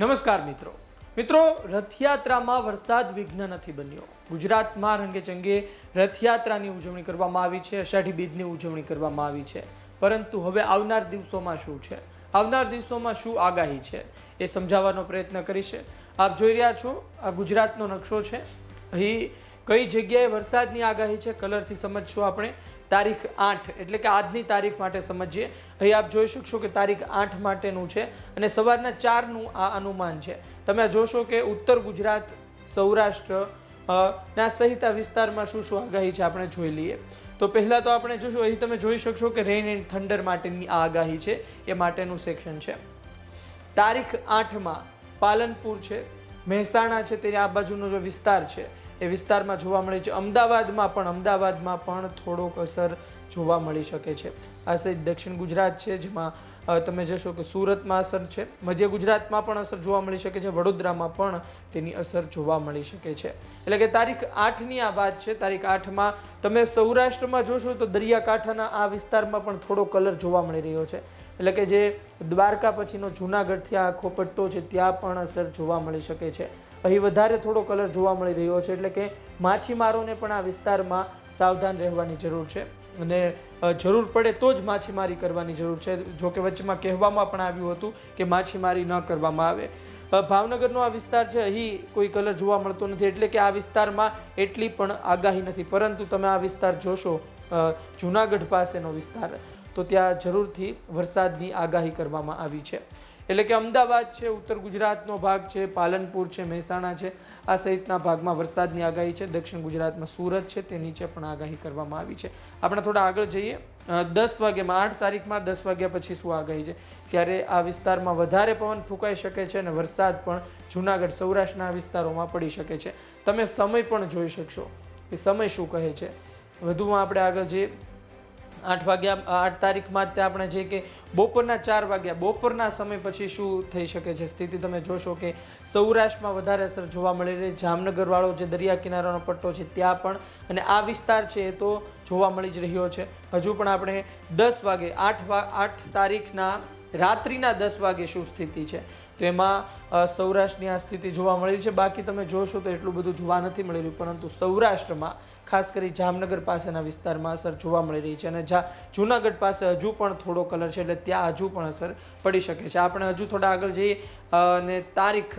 નમસ્કાર મિત્રો. મિત્રો, રથયાત્રામાં વરસાદ વિઘ્ન નથી બન્યો. ગુજરાતમાં રંગેચંગે રથયાત્રાની ઉજવણી કરવામાં આવી છે, અષાઢી બીજની ઉજવણી કરવામાં આવી છે. પરંતુ હવે આવનાર દિવસોમાં શું છે? આવનાર દિવસોમાં શું આગાહી છે? એ સમજાવવાનો પ્રયત્ન કરીશે આપ જોઈ રહ્યા છો, આ ગુજરાતનો નકશો છે. અહીં કઈ જગ્યાએ વરસાદની આગાહી છે કલરથી સમજશું આપણે. તારીખ આઠ, એટલે કે આજની તારીખ માટે સમજીએ. અહીં આપ જોઈ શકશો કે તારીખ આઠ માટેનું છે અને સવારના ચારનું આ અનુમાન છે. તમે જોશો કે ઉત્તર ગુજરાત, સૌરાષ્ટ્ર ના સહિત આ વિસ્તારમાં શું શું આગાહી છે આપણે જોઈ લઈએ. તો પહેલાં તો આપણે જોશું, અહીં તમે જોઈ શકશો કે રેઇન એન્ડ થંડર માટેની આ આગાહી છે. એ માટેનું સેક્શન છે. તારીખ આઠમાં પાલનપુર છે, મહેસાણા છે, તેની આ બાજુનો જે વિસ્તાર છે એ વિસ્તારમાં જોવા મળે છે. અમદાવાદમાં પણ અમદાવાદમાં પણ થોડોક અસર જોવા મળી શકે છે. આ સહિત દક્ષિણ ગુજરાત છે, જેમાં તમે જશો કે સુરતમાં અસર છે. મધ્ય ગુજરાતમાં પણ અસર જોવા મળી શકે છે. વડોદરામાં પણ તેની અસર જોવા મળી શકે છે. એટલે કે તારીખ આઠની આ વાત છે. તારીખ આઠમાં તમે સૌરાષ્ટ્રમાં જોશો તો દરિયાકાંઠાના આ વિસ્તારમાં પણ થોડો કલર જોવા મળી રહ્યો છે. એટલે કે જે દ્વારકા પછીનો જૂનાગઢથી આખો પટ્ટો છે, ત્યાં પણ અસર જોવા મળી શકે છે. અહીં વધારે થોડો કલર જોવા મળી રહ્યો છે, એટલે કે માછીમારોને પણ આ વિસ્તારમાં સાવધાન રહેવાની જરૂર છે. અને જરૂર પડે તો જ માછીમારી કરવાની જરૂર છે. જો કે વચ્ચેમાં કહેવામાં પણ આવ્યું હતું કે માછીમારી ન કરવામાં આવે. ભાવનગરનો આ વિસ્તાર છે, અહીં કોઈ કલર જોવા મળતો નથી, એટલે કે આ વિસ્તારમાં એટલી પણ આગાહી નથી. પરંતુ તમે આ વિસ્તાર જોશો જૂનાગઢ પાસેનો વિસ્તાર. તો ત્યાં જરૂરથી વરસાદની આગાહી કરવામાં આવી છે. એટલે કે અમદાવાદ છે, ઉત્તર ગુજરાતનો ભાગ છે, પાલનપુર છે, મહેસાણા છે, આ સહિતના ભાગમાં વરસાદની આગાહી છે. દક્ષિણ ગુજરાતમાં સુરત છે, તે નીચે પણ આગાહી કરવામાં આવી છે. આપણે થોડા આગળ જઈએ. દસ વાગ્યામાં, આઠ તારીખમાં દસ વાગ્યા પછી શું આગાહી છે? ત્યારે આ વિસ્તારમાં વધારે પવન ફૂંકાઈ શકે છે અને વરસાદ પણ જૂનાગઢ, સૌરાષ્ટ્રના વિસ્તારોમાં પડી શકે છે. તમે સમય પણ જોઈ શકશો. કે સમય શું કહે છે? વધુમાં આપણે આગળ જઈએ. આઠ વાગ્યા, આઠ તારીખમાં જ આપણે જે કે બપોરના ચાર વાગ્યા, બપોરના સમય પછી શું થઈ શકે છે? સ્થિતિ તમે જોશો કે સૌરાષ્ટ્રમાં વધારે અસર જોવા મળી રહી. જામનગરવાળો જે દરિયા કિનારાનો પટ્ટો છે ત્યાં પણ અને આ વિસ્તાર છે એ તો જોવા મળી જ રહ્યો છે. હજુ પણ આપણે દસ વાગે, આઠ આઠ તારીખના રાત્રિના દસ વાગે શું સ્થિતિ છે? તો એમાં સૌરાષ્ટ્રની આ સ્થિતિ જોવા મળી છે. બાકી તમે જોશો તો એટલું બધું જોવા નથી મળી રહ્યું. પરંતુ સૌરાષ્ટ્રમાં, ખાસ કરી જામનગર પાસેના વિસ્તારમાં અસર જોવા મળી રહી છે. અને જા, જૂનાગઢ પાસે હજુ પણ થોડો કલર છે, એટલે ત્યાં હજુ પણ અસર પડી શકે છે. આપણે હજુ થોડા આગળ જઈએ અને તારીખ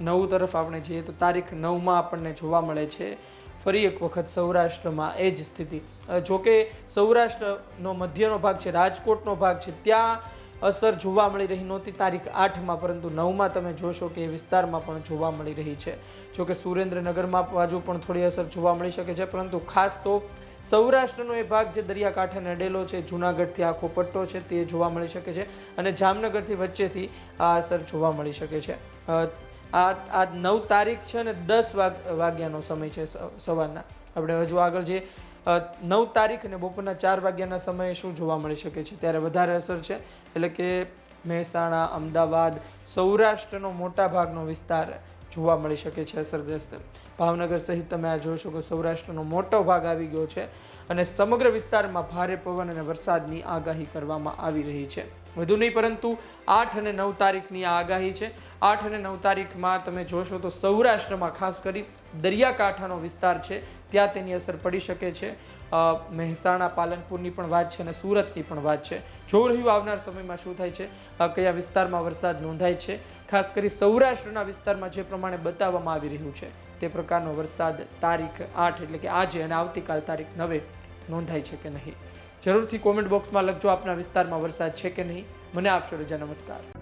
નવ તરફ આપણે જઈએ તો તારીખ નવમાં આપણને જોવા મળે છે. ફરી એક વખત સૌરાષ્ટ્રમાં એ જ સ્થિતિ. જોકે સૌરાષ્ટ્રનો મધ્યનો ભાગ છે, રાજકોટનો ભાગ છે, ત્યાં અસર જોવા મળી રહી નહોતી. તારીખ આઠમાં પરંતુ નવમાં તમે જોશો કે એ વિસ્તારમાં પણ જોવા મળી રહી છે. જો કે સુરેન્દ્રનગરમાં બાજુ પણ થોડી અસર જોવા મળી શકે છે, પરંતુ ખાસ તો સૌરાષ્ટ્રનો એ ભાગ જે દરિયાકાંઠે નડેલો છે, જૂનાગઢથી આખો પટ્ટો છે, તે જોવા મળી શકે છે અને જામનગરથી વચ્ચેથી આ અસર જોવા મળી શકે છે. આ આ નવ તારીખ છે અને દસ વાગ, વાગ્યાનો સમય છે સવારના. આપણે હજુ આગળ જે નવ તારીખ અને બપોરના ચાર વાગ્યાના સમયે શું જોવા મળી શકે છે? ત્યારે વધારે અસર છે. એટલે કે મહેસાણા, અમદાવાદ, સૌરાષ્ટ્રનો મોટા ભાગનો વિસ્તાર જોવા મળી શકે છે અસરગ્રસ્ત. ભાવનગર સહિત તમે આ જોશો કે સૌરાષ્ટ્રનો મોટો ભાગ આવી ગયો છે અને સમગ્ર વિસ્તારમાં ભારે પવન અને વરસાદની આગાહી કરવામાં આવી રહી છે. વધુ નહીં, પરંતુ આઠ અને નવ તારીખની આ આગાહી છે. આઠ અને નવ તારીખમાં તમે જોશો તો સૌરાષ્ટ્રમાં ખાસ કરી દરિયાકાંઠાનો વિસ્તાર છે. ત્યાં તેની અસર પડી શકે છે. મહેસાણા, પાલનપુરની પણ વાત છે અને સુરતની પણ વાત છે. જોઈ રહ્યું આવનાર સમયમાં શું થાય છે? કયા વિસ્તારમાં વરસાદ નોંધાય છે? ખાસ કરી સૌરાષ્ટ્રના વિસ્તારમાં જે પ્રમાણે બતાવવામાં આવી રહ્યું છે, તે પ્રકારનો વરસાદ તારીખ આઠ એટલે કે આજે અને આવતીકાલ તારીખ નવે નોંધાય છે કે નહીં? જરૂરથી કોમેન્ટ બોક્સમાં લખજો આપના વિસ્તારમાં વરસાદ છે કે નહીં. મને આપશો રજા. નમસ્કાર.